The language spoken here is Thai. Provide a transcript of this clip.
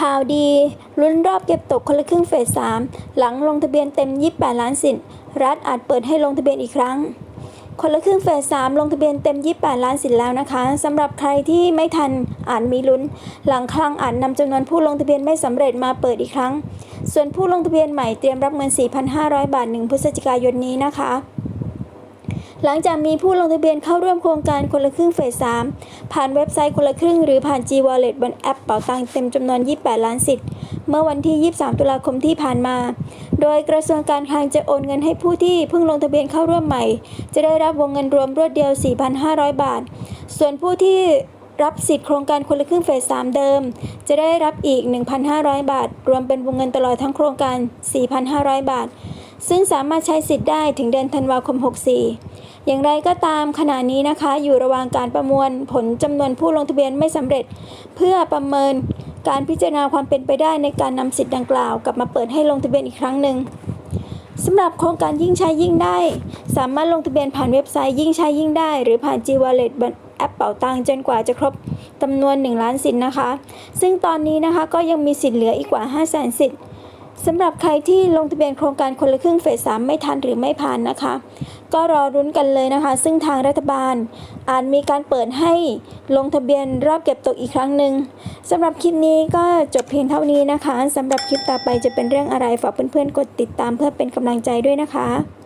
ข่าวดีลุ้นรอบเก็บตกคนละครึ่งเฟส 3 หลังลงทะเบียนเต็ม 28 ล้านสิทธิ์รัฐอาจเปิดให้ลงทะเบียนอีกครั้ง คนละครึ่งเฟส 3 ลงทะเบียนเต็ม 28 ล้านสิทธิ์แล้วนะคะสำหรับใครที่ไม่ทันอาจมีลุ้น หลังคลังอาจนำจำนวนผู้ลงทะเบียนไม่สำเร็จมาเปิดอีกครั้ง ส่วนผู้ลงทะเบียนใหม่เตรียมรับเงิน 4,500 บาท 1 พฤศจิกายนนี้นะคะ หลังจากมีผู้ลงทะเบียนเข้าร่วมโครงการคนละครึ่งเฟส 3 ผ่านเว็บไซต์คนละครึ่งหรือผ่าน G Wallet บนแอปเป๋าตังเต็มจำนวน 28 ล้านสิทธิ์ เมื่อวันที่ 23 ตุลาคมที่ผ่านมา โดยกระทรวงการคลังจะโอนเงินให้ผู้ที่เพิ่งลงทะเบียนเข้าร่วมใหม่ จะได้รับวงเงินรวมรวดเดียว 4,500 บาท ส่วนผู้ที่รับสิทธิ์โครงการคนละครึ่งเฟส 3 เดิม จะได้รับอีก 1,500 บาท รวมเป็นวงเงินตลอดทั้งโครงการ 4,500 บาท ซึ่งสามารถใช้สิทธิ์ได้ถึงเดือนธันวาคม 64 อย่างไรก็ตามขณะนี้นะคะ อยู่ระหว่างการประมวลผลจำนวนผู้ลงทะเบียนไม่สำเร็จ เพื่อประเมินการพิจารณาความเป็นไปได้ในการนำสิทธิ์ดังกล่าวกลับมาเปิดให้ลงทะเบียนอีกครั้งหนึ่งสำหรับโครงการยิ่งใช้ยิ่งได้ สามารถลงทะเบียนผ่านเว็บไซต์ยิ่งใช้ยิ่งได้ หรือผ่าน G Wallet แอปเป๋าตังจนกว่าจะครบจำนวน 1 ล้านสิทธิ์นะคะ ซึ่งตอนนี้นะคะก็ยังมีสิทธิ์เหลืออีกกว่า 5 0 0 0 0 0สิทธิ์ สำหรับใครที่ลงทะเบียนโครงการคนละครึ่งเฟส3ไม่ทันหรือไม่ผ่านนะคะ ก็รอรุ้นกันเลยนะคะ ซึ่งทางรัฐบาลอาจมีการเปิดให้ลงทะเบียนรอบเก็บตกอีกครั้งหนึ่งสำหรับคลิปนี้ก็จบเพียงเท่านี้นะคะสำหรับคลิปต่อไปจะเป็นเรื่องอะไรฝากเพื่อนๆกดติดตามเพื่อเป็นกำลังใจด้วยนะคะ